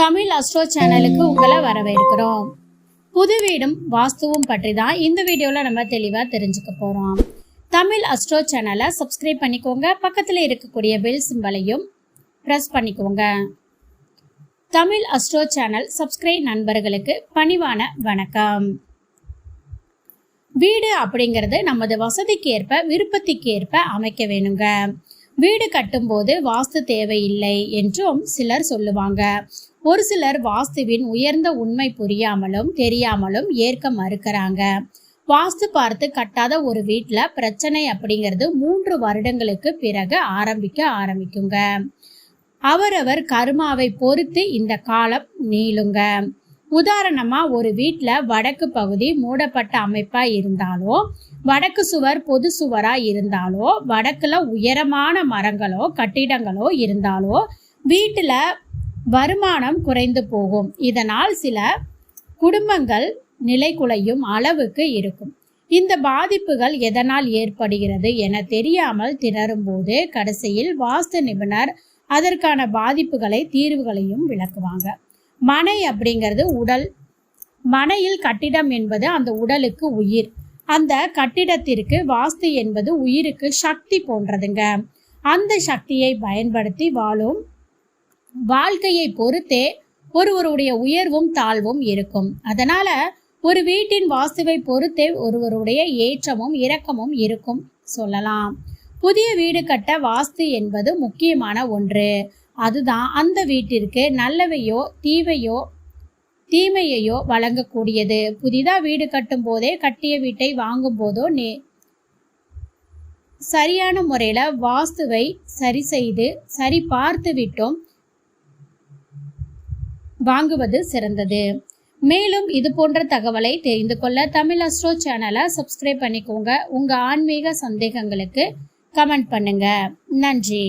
Tamil astro சேனலுக்கு உங்களை வரவேற்கிறோம். புது வீடும் வாஸ்துவும் பற்றி தான் இந்த வீடியோவில் நம்ம தெளிவாக தெரிஞ்சுக்க போகிறோம் தமிழ் அஸ்ட்ரோ சேனலை சப்ஸ்கிரைப் பண்ணிக்கோங்க. பக்கத்தில் இருக்கக்கூடிய பெல் சிம்பலையும் ப்ரெஸ் பண்ணிக்கோங்க. தமிழ் அஸ்ட்ரோ சேனல் சப்ஸ்கிரைப் நண்பர்களுக்கு பணிவான வணக்கம். வீடு அப்படிங்கிறது நமது வசதிக்கு ஏற்ப விருப்பத்திற்கு ஏற்ப அமைக்க வேணுங்க. வீடு கட்டும்போது வாஸ்து தேவையில்லை என்றும் சிலர் சொல்லுவாங்க. ஒரு சிலர் வாஸ்துவின் உயர்ந்த உண்மை புரியாமலும் தெரியாமலும் ஏற்க மறுக்கிறாங்க. வாஸ்து பார்த்து கட்டாத ஒரு வீட்டில் பிரச்சனை அப்படிங்கிறது மூன்று வருடங்களுக்கு பிறகு ஆரம்பிக்க ஆரம்பிக்குங்க. அவரவர் கருமாவை பொறுத்து இந்த காலம் நீளுங்க. உதாரணமா ஒரு வீட்டில் வடக்கு பகுதி மூடப்பட்ட அமைப்பா இருந்தாலோ வடக்கு சுவர் பொது சுவரா இருந்தாலோ வடக்குல உயரமான மரங்களோ கட்டிடங்களோ இருந்தாலோ வீட்டில் வருமானம் குறைந்து போகும். இதனால் சில குடும்பங்கள் நிலைகுலையும் அளவுக்கு இருக்கும். இந்த பாதிப்புகள் எதனால் ஏற்படுகிறது என தெரியாமல் திணறும்போது கடைசியில் வாஸ்து நிபுணர் அதற்கான பாதிப்புகளை தீர்வுகளையும் விளக்குவாங்க. மனை அப்படிங்கிறது உடல் மனையில் கட்டிடம் என்பது அந்த உடலுக்கு உயிர். அந்த கட்டிடத்திற்கு வாஸ்து என்பது உயிருக்கு சக்தி போன்றதுங்க. அந்த சக்தியை பயன்படுத்தி வாழும் வாழ்க்கையை பொறுத்தே ஒருவருடைய உயர்வும் தாழ்வும் இருக்கும். அதனால ஒரு வீட்டின் வாஸ்துவை பொறுத்தே ஒருவருடைய ஏற்றமும் இரக்கமும் இருக்கும் சொல்லலாம். புதிய வீடு கட்ட வாஸ்து என்பது முக்கியமான ஒன்று. அதுதான் அந்த வீட்டிற்கு நல்லவையோ தீவையோ தீமையையோ வழங்கக்கூடியது. புதிதாக வீடு கட்டும் போதே கட்டிய வீட்டை வாங்கும் போதோ நே சரியான முறையில் வாஸ்துவை சரி செய்து சரி பார்த்து விட்டோம் வாங்குவது சிறந்தது. மேலும் இது போன்ற தகவலை தெரிந்து கொள்ள தமிழ் அஸ்ட்ரோ சேனலை சப்ஸ்கிரைப் பண்ணிக்கோங்க. உங்கள் ஆன்மீக சந்தேகங்களுக்கு கமெண்ட் பண்ணுங்க. நன்றி.